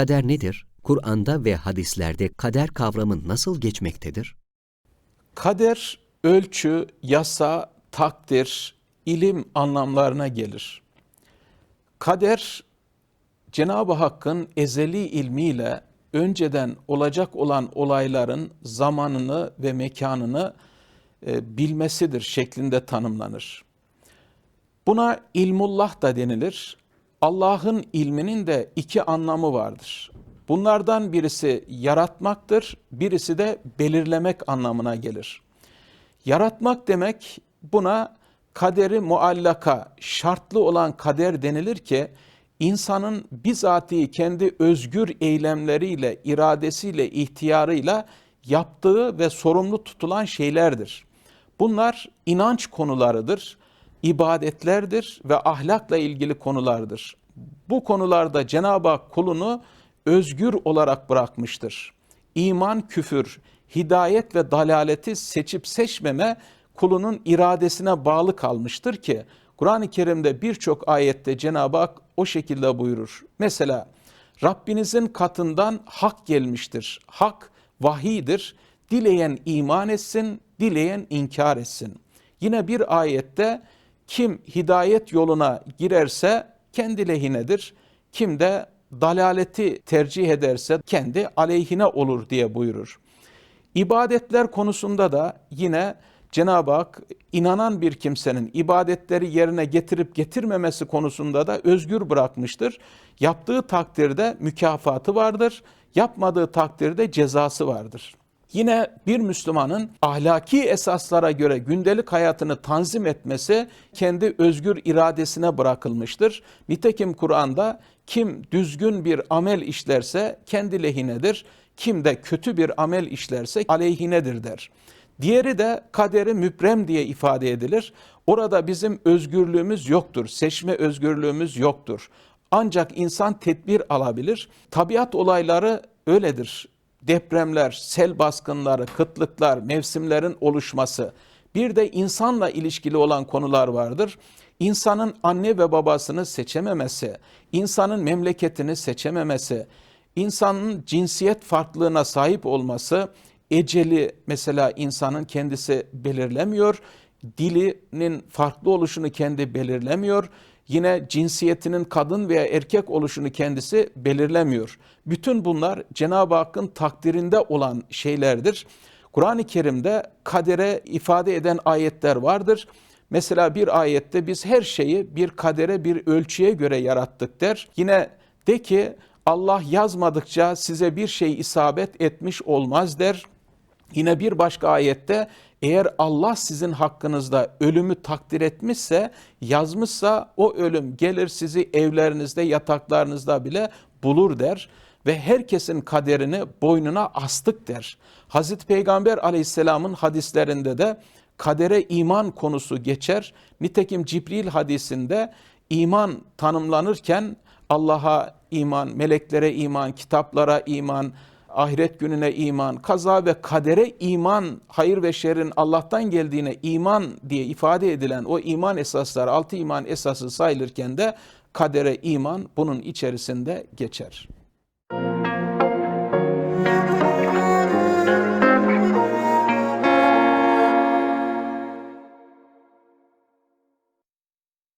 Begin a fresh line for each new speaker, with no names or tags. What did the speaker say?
Kader nedir? Kur'an'da ve hadislerde kader kavramı nasıl geçmektedir?
Kader, ölçü, yasa, takdir, ilim anlamlarına gelir. Kader, Cenab-ı Hakk'ın ezeli ilmiyle önceden olacak olan olayların zamanını ve mekanını e, bilmesidir şeklinde tanımlanır. Buna ilmullah da denilir. Allah'ın ilminin de iki anlamı vardır. Bunlardan birisi yaratmaktır, birisi de belirlemek anlamına gelir. Yaratmak demek buna kaderi muallaka, şartlı olan kader denilir ki insanın bizatihi kendi özgür eylemleriyle, iradesiyle, ihtiyarıyla yaptığı ve sorumlu tutulan şeylerdir. Bunlar inanç konularıdır, ibadetlerdir ve ahlakla ilgili konulardır. Bu konularda Cenab-ı Hak kulunu özgür olarak bırakmıştır. İman, küfür, hidayet ve dalaleti seçip seçmeme kulunun iradesine bağlı kalmıştır ki Kur'an-ı Kerim'de birçok ayette Cenab-ı Hak o şekilde buyurur. Mesela Rabbinizin katından hak gelmiştir. Hak vahidir. Dileyen iman etsin, dileyen inkar etsin. Yine bir ayette kim hidayet yoluna girerse kendi lehinedir. Kim de dalaleti tercih ederse kendi aleyhine olur diye buyurur. İbadetler konusunda da yine Cenab-ı Hak inanan bir kimsenin ibadetleri yerine getirip getirmemesi konusunda da özgür bırakmıştır. Yaptığı takdirde mükafatı vardır, yapmadığı takdirde cezası vardır. Yine bir Müslümanın ahlaki esaslara göre gündelik hayatını tanzim etmesi kendi özgür iradesine bırakılmıştır. Nitekim Kur'an'da kim düzgün bir amel işlerse kendi lehinedir, kim de kötü bir amel işlerse aleyhinedir der. Diğeri de kaderi müprem diye ifade edilir. Orada bizim özgürlüğümüz yoktur, seçme özgürlüğümüz yoktur. Ancak insan tedbir alabilir. Tabiat olayları öyledir depremler, sel baskınları, kıtlıklar, mevsimlerin oluşması, bir de insanla ilişkili olan konular vardır. İnsanın anne ve babasını seçememesi, insanın memleketini seçememesi, insanın cinsiyet farklılığına sahip olması, eceli mesela insanın kendisi belirlemiyor, dilinin farklı oluşunu kendi belirlemiyor, Yine cinsiyetinin kadın veya erkek oluşunu kendisi belirlemiyor. Bütün bunlar Cenab-ı Hakk'ın takdirinde olan şeylerdir. Kur'an-ı Kerim'de kadere ifade eden ayetler vardır. Mesela bir ayette biz her şeyi bir kadere bir ölçüye göre yarattık der. Yine de ki Allah yazmadıkça size bir şey isabet etmiş olmaz der. Yine bir başka ayette eğer Allah sizin hakkınızda ölümü takdir etmişse, yazmışsa o ölüm gelir sizi evlerinizde, yataklarınızda bile bulur der ve herkesin kaderini boynuna astık der. Hazreti Peygamber aleyhisselamın hadislerinde de kadere iman konusu geçer. Nitekim Cibril hadisinde iman tanımlanırken Allah'a iman, meleklere iman, kitaplara iman, ahiret gününe iman, kaza ve kadere iman, hayır ve şerrin Allah'tan geldiğine iman diye ifade edilen o iman esasları, altı iman esası sayılırken de kadere iman bunun içerisinde geçer.